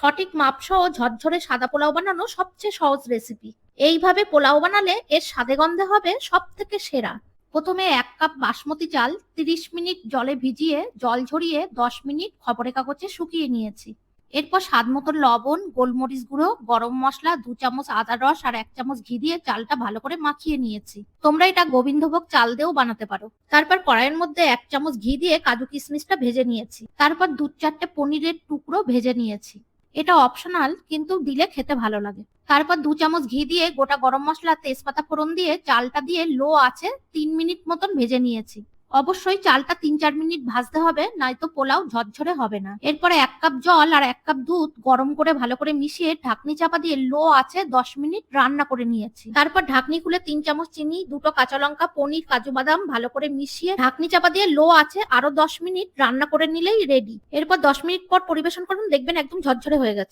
সঠিক মাপসহ ঝরঝরে সাদা পোলাও বানানো সবচেয়ে সহজ রেসিপি এইভাবে পোলাও বানালে এর স্বাদে গন্ধে হবে সব থেকে সেরা। প্রথমে এক কাপ বাসমতি চাল তিরিশ মিনিট জলে ভিজিয়ে, জল ঝরিয়ে দশ মিনিট খবরের কাগজে শুকিয়ে নিয়েছি। এরপর স্বাদ মতো লবণ, গোলমরিচ গুঁড়ো, গরম মশলা, দু চামচ আদা রস আর এক চামচ ঘি দিয়ে চালটা ভালো করে মাখিয়ে নিয়েছি। তোমরা এটা গোবিন্দভোগ চাল দিয়েও বানাতে পারো। তারপর কড়াইয়ের মধ্যে এক চামচ ঘি দিয়ে কাজু কিশমিশটা ভেজে নিয়েছি। তারপর দু চারটে পনিরের টুকরো ভেজে নিয়েছি। এটা অপশনাল কিন্তু দিলে খেতে ভালো লাগে। তারপর দু চামচ ঘি দিয়ে গোটা গরম মশলা, তেজপাতা ফোড়ন দিয়ে চালটা দিয়ে লো আছে তিন মিনিট মতন ভেজে নিয়েছি। অবশ্যই চালটা তিন চার মিনিট ভাজতে হবে নয়তো পোলাও ঝরঝরে হবে না। এরপরে এক কাপ জল আর এক কাপ দুধ গরম করে ভালো করে মিশিয়ে ঢাকনি চাপা দিয়ে লো আছে দশ মিনিট রান্না করে নিয়েছি। তারপর ঢাকনি খুলে তিন চামচ চিনি, দুটো কাঁচা লঙ্কা, পনির, কাজু বাদাম ভালো করে মিশিয়ে ঢাকনি চাপা দিয়ে লো আছে আরও দশ মিনিট রান্না করে নিলেই রেডি এরপর দশ মিনিট পর পরিবেশন করুন, দেখবেন একদম ঝরঝরে হয়ে গেছে।